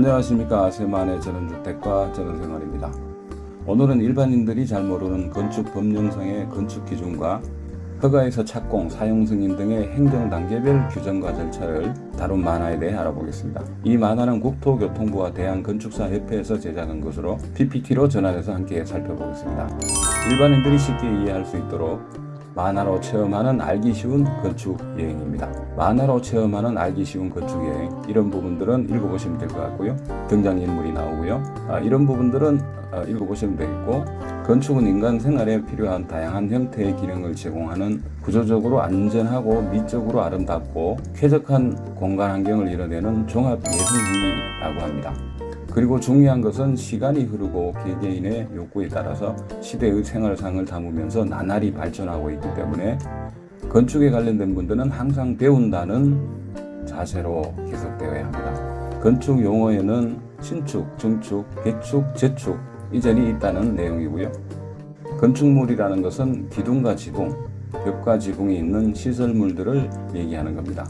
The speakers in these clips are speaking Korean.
안녕하십니까 세만의 전원주택과 전원생활입니다. 오늘은 일반인들이 잘 모르는 건축 법령상의 건축 기준과 허가에서 착공, 사용 승인 등의 행정 단계별 규정과 절차를 다룬 만화에 대해 알아보겠습니다. 이 만화는 국토교통부와 대한건축사협회에서 제작한 것으로 PPT로 전환해서 함께 살펴보겠습니다. 일반인들이 쉽게 이해할 수 있도록 만화로 체험하는 알기 쉬운 건축 여행입니다. 만화로 체험하는 알기 쉬운 건축 여행 이런 부분들은 읽어보시면 될 것 같고요. 등장 인물이 나오고요. 아, 이런 부분들은 아, 읽어보시면 되겠고 건축은 인간 생활에 필요한 다양한 형태의 기능을 제공하는 구조적으로 안전하고 미적으로 아름답고 쾌적한 공간 환경을 이뤄내는 종합 예술 행위라고 합니다. 그리고 중요한 것은 시간이 흐르고 개개인의 욕구에 따라서 시대의 생활상을 담으면서 나날이 발전하고 있기 때문에 건축에 관련된 분들은 항상 배운다는 자세로 계속되어야 합니다. 건축 용어에는 신축, 증축, 개축, 재축 이전이 있다는 내용이고요. 건축물이라는 것은 기둥과 지붕, 벽과 지붕이 있는 시설물들을 얘기하는 겁니다.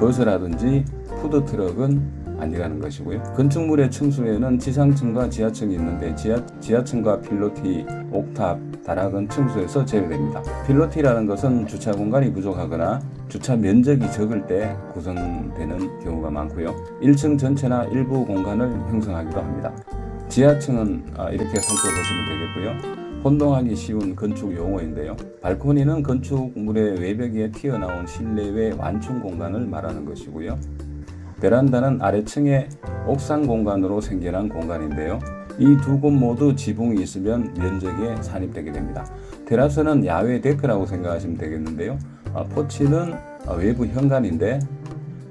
버스라든지 푸드트럭은 아니라는 것이고요. 건축물의 층수에는 지상층과 지하층이 있는데 지하, 지하층과 필로티, 옥탑, 다락은 층수에서 제외됩니다. 필로티라는 것은 주차 공간이 부족하거나 주차 면적이 적을 때 구성되는 경우가 많고요. 1층 전체나 일부 공간을 형성하기도 합니다. 지하층은 아, 이렇게 살펴보시면 되겠고요. 혼동하기 쉬운 건축 용어인데요. 발코니는 건축물의 외벽에 튀어나온 실내외 완충 공간을 말하는 것이고요. 베란다는 아래층에 옥상 공간으로 생겨난 공간인데요. 이 두 곳 모두 지붕이 있으면 면적에 산입되게 됩니다. 테라스는 야외 데크라고 생각하시면 되겠는데요. 아, 포치는 아, 외부 현관인데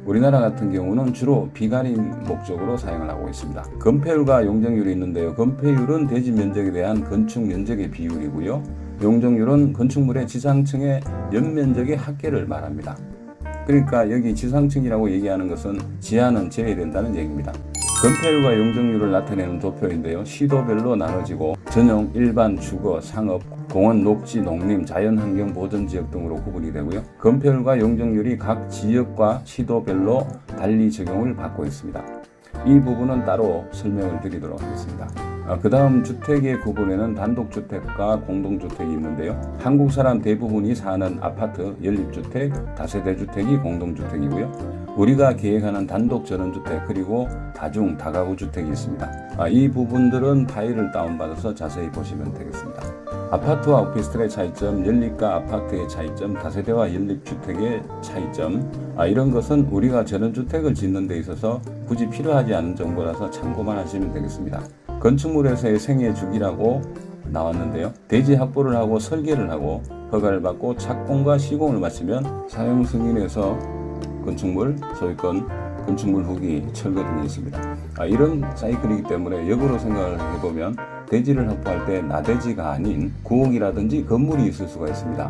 우리나라 같은 경우는 주로 비가림 목적으로 사용을 하고 있습니다. 건폐율과 용적률이 있는데요. 건폐율은 대지 면적에 대한 건축 면적의 비율이고요. 용적률은 건축물의 지상층의 연면적의 합계를 말합니다. 그러니까 여기 지상층이라고 얘기하는 것은 지하는 제외된다는 얘기입니다. 건폐율과 용적률을 나타내는 도표인데요. 시도별로 나눠지고 전용, 일반, 주거, 상업, 공원, 녹지, 농림, 자연환경 보전 지역 등으로 구분이 되고요. 건폐율과 용적률이 각 지역과 시도별로 달리 적용을 받고 있습니다. 이 부분은 따로 설명을 드리도록 하겠습니다. 그 다음 주택의 구분에는 단독주택과 공동주택이 있는데요. 한국 사람 대부분이 사는 아파트, 연립주택, 다세대주택이 공동주택이고요. 우리가 계획하는 단독 전원주택 그리고 다중 다가구 주택이 있습니다. 아, 이 부분들은 파일을 다운받아서 자세히 보시면 되겠습니다. 아파트와 오피스텔의 차이점, 연립과 아파트의 차이점, 다세대와 연립주택의 차이점 아, 이런 것은 우리가 전원주택을 짓는 데 있어서 굳이 필요하지 않은 정보라서 참고만 하시면 되겠습니다. 건축물에서의 생애 주기라고 나왔는데요. 대지 확보를 하고 설계를 하고 허가를 받고 착공과 시공을 마치면 사용 승인에서 건축물 소유권, 건축물 후기, 철거 등이 있습니다. 아, 이런 사이클이기 때문에 역으로 생각을 해보면 대지를 확보할 때 나대지가 아닌 구옥이라든지 건물이 있을 수가 있습니다.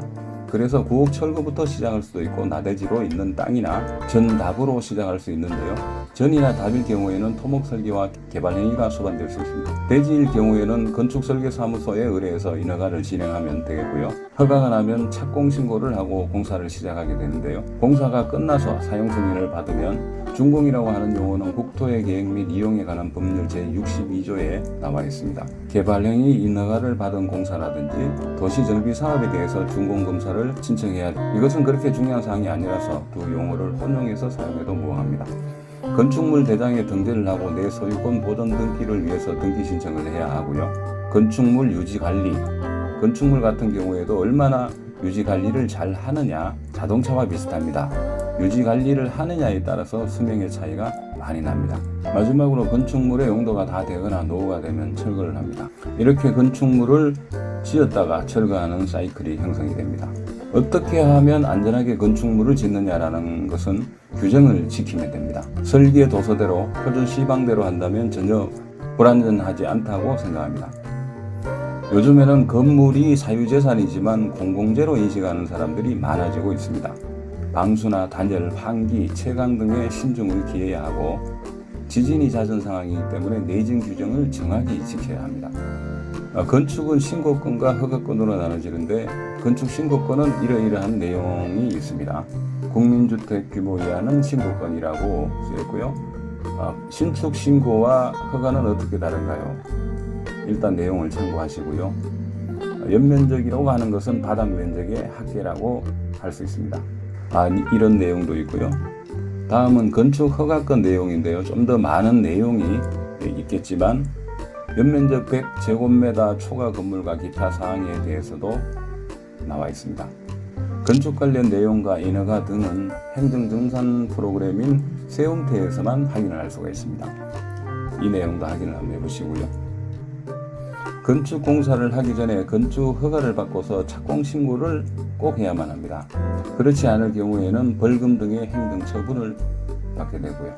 그래서 구옥 철거부터 시작할 수도 있고 나대지로 있는 땅이나 전답으로 시작할 수 있는데요. 전이나 답일 경우에는 토목 설계와 개발 행위가 수반될 수 있습니다. 대지일 경우에는 건축 설계 사무소에 의뢰해서 인허가를 진행하면 되겠고요. 허가가 나면 착공 신고를 하고 공사를 시작하게 되는데요. 공사가 끝나서 사용 승인을 받으면 준공이라고 하는 용어는 국토의 계획 및 이용에 관한 법률 제62조에 나와 있습니다. 개발 행위 인허가를 받은 공사라든지 도시 정비 사업에 대해서 준공 검사를 신청해야 이것은 그렇게 중요한 사항이 아니라서 두 용어를 혼용해서 사용해도 무방합니다. 건축물 대장에 등재를 하고 내 소유권 보존 등기를 위해서 등기 신청을 해야 하고요. 건축물 유지 관리, 건축물 같은 경우에도 얼마나 유지 관리를 잘 하느냐, 자동차와 비슷합니다. 유지 관리를 하느냐에 따라서 수명의 차이가 많이 납니다. 마지막으로 건축물의 용도가 다 되거나 노후가 되면 철거를 합니다. 이렇게 건축물을 지었다가 철거하는 사이클이 형성이 됩니다. 어떻게 하면 안전하게 건축물을 짓느냐라는 것은 규정을 지키면 됩니다. 설계 도서대로 표준 시방대로 한다면 전혀 불안전하지 않다고 생각합니다. 요즘에는 건물이 사유재산이지만 공공재로 인식하는 사람들이 많아지고 있습니다. 방수나 단열, 환기, 채광 등의 신중을 기해야 하고 지진이 잦은 상황이기 때문에 내진 규정을 정확히 지켜야 합니다. 어, 건축은 신고권과 허가권으로 나눠지는데 건축 신고권은 이러이러한 내용이 있습니다. 국민주택 규모 이하는 신고권이라고 쓰였고요. 어, 신축 신고와 허가는 어떻게 다른가요? 일단 내용을 참고하시고요. 어, 연면적이라고 하는 것은 바닥 면적의 합계라고 할 수 있습니다. 아, 이- 이런 내용도 있고요. 다음은 건축 허가권 내용인데요. 좀 더 많은 내용이 있겠지만 연면적 100제곱미터 초과 건물과 기타 사항에 대해서도 나와 있습니다. 건축 관련 내용과 인허가 등은 행정증산 프로그램인 세움태에서만 확인을 할 수가 있습니다. 이 내용도 확인을 한번 해보시고요. 건축 공사를 하기 전에 건축 허가를 받고서 착공 신고를 꼭 해야만 합니다. 그렇지 않을 경우에는 벌금 등의 행정 처분을 받게 되고요.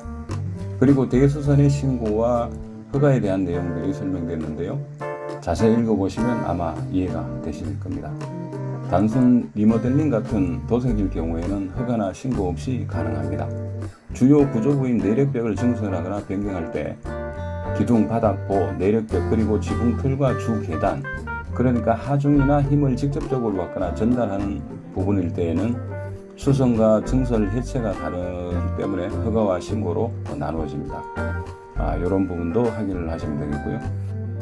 그리고 대수선의 신고와 허가에 대한 내용들이 설명됐는데요. 자세히 읽어보시면 아마 이해가 되실 겁니다. 단순 리모델링 같은 도색일 경우에는 허가나 신고 없이 가능합니다. 주요 구조부인 내력벽을 증설하거나 변경할 때 기둥 바닥보, 내력벽 그리고 지붕틀과 주 계단 그러니까 하중이나 힘을 직접적으로 받거나 전달하는 부분일 때에는 수성과 증설 해체가 다르기 때문에 허가와 신고로 나누어집니다. 아, 이런 부분도 확인을 하시면 되겠고요.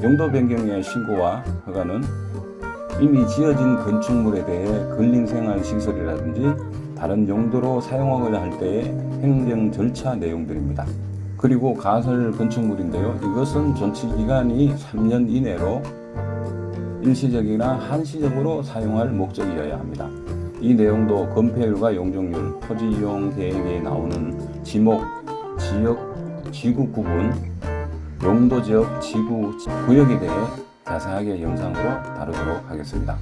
용도 변경의 신고와 허가는 이미 지어진 건축물에 대해 근린생활 시설이라든지 다른 용도로 사용하고자 할 때의 행정 절차 내용들입니다. 그리고 가설 건축물인데요. 이것은 존치 기간이 3년 이내로 일시적이나 한시적으로 사용할 목적이어야 합니다. 이 내용도 건폐율과 용적률, 토지 이용 계획에 나오는 지목, 지역, 지구 구분, 용도 지역, 지구 구역에 대해 자세하게 영상으로 다루도록 하겠습니다.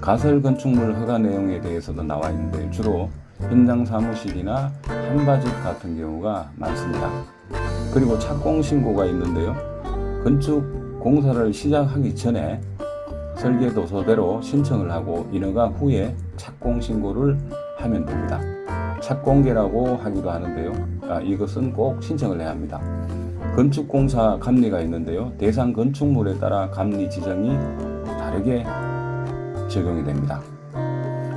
가설 건축물 허가 내용에 대해서도 나와 있는데 주로 현장 사무실이나 한바집 같은 경우가 많습니다. 그리고 착공 신고가 있는데요. 건축 공사를 시작하기 전에 설계 도서대로 신청을 하고 인허가 후에 착공 신고를 하면 됩니다. 착공계라고 하기도 하는데요. 아, 이것은 꼭 신청을 해야 합니다. 건축공사 감리가 있는데요. 대상 건축물에 따라 감리 지정이 다르게 적용이 됩니다.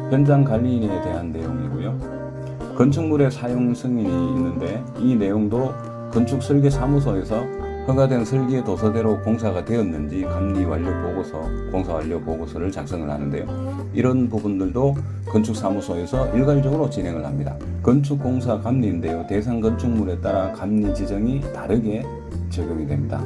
현장 관리인에 대한 내용이고요. 건축물의 사용 승인이 있는데 이 내용도 건축 설계 사무소에서 허가된 설계 도서대로 공사가 되었는지 감리 완료 보고서, 공사 완료 보고서를 작성을 하는데요. 이런 부분들도 건축 사무소에서 일괄적으로 진행을 합니다. 건축 공사 감리인데요. 대상 건축물에 따라 감리 지정이 다르게 적용이 됩니다.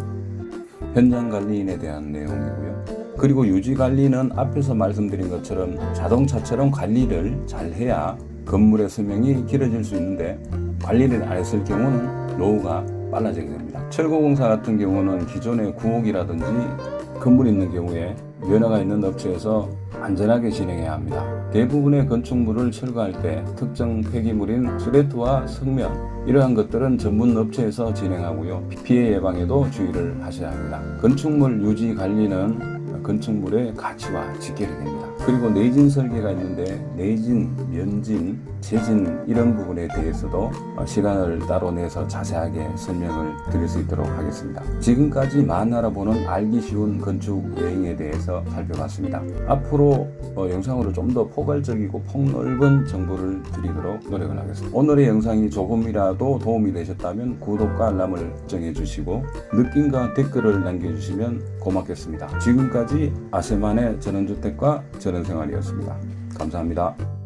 현장 관리인에 대한 내용이고요. 그리고 유지 관리는 앞에서 말씀드린 것처럼 자동차처럼 관리를 잘 해야 건물의 수명이 길어질 수 있는데 관리를 안 했을 경우는 노후가 빨라지게 됩니다. 철거공사 같은 경우는 기존의 구옥이라든지 건물 있는 경우에 면허가 있는 업체에서 안전하게 진행해야 합니다. 대부분의 건축물을 철거할 때 특정 폐기물인 수레트와 성면 이러한 것들은 전문 업체에서 진행하고요. 피해 예방에도 주의를 하셔야 합니다. 건축물 유지 관리는 건축물의 가치와 직결이 됩니다. 그리고 내진 설계가 있는데 내진, 면진, 재진 이런 부분에 대해서도 어, 시간을 따로 내서 자세하게 설명을 드릴 수 있도록 하겠습니다. 지금까지 만 알아보는 알기 쉬운 건축 여행에 대해서 살펴봤습니다. 앞으로 어, 영상으로 좀 더 포괄적이고 폭넓은 정보를 드리도록 노력을 하겠습니다. 오늘의 영상이 조금이라도 도움이 되셨다면 구독과 알람을 정해 주시고 느낌과 댓글을 남겨주시면 고맙겠습니다. 지금까지 아세만의 전원주택과 전원 생활이었습니다. 감사합니다.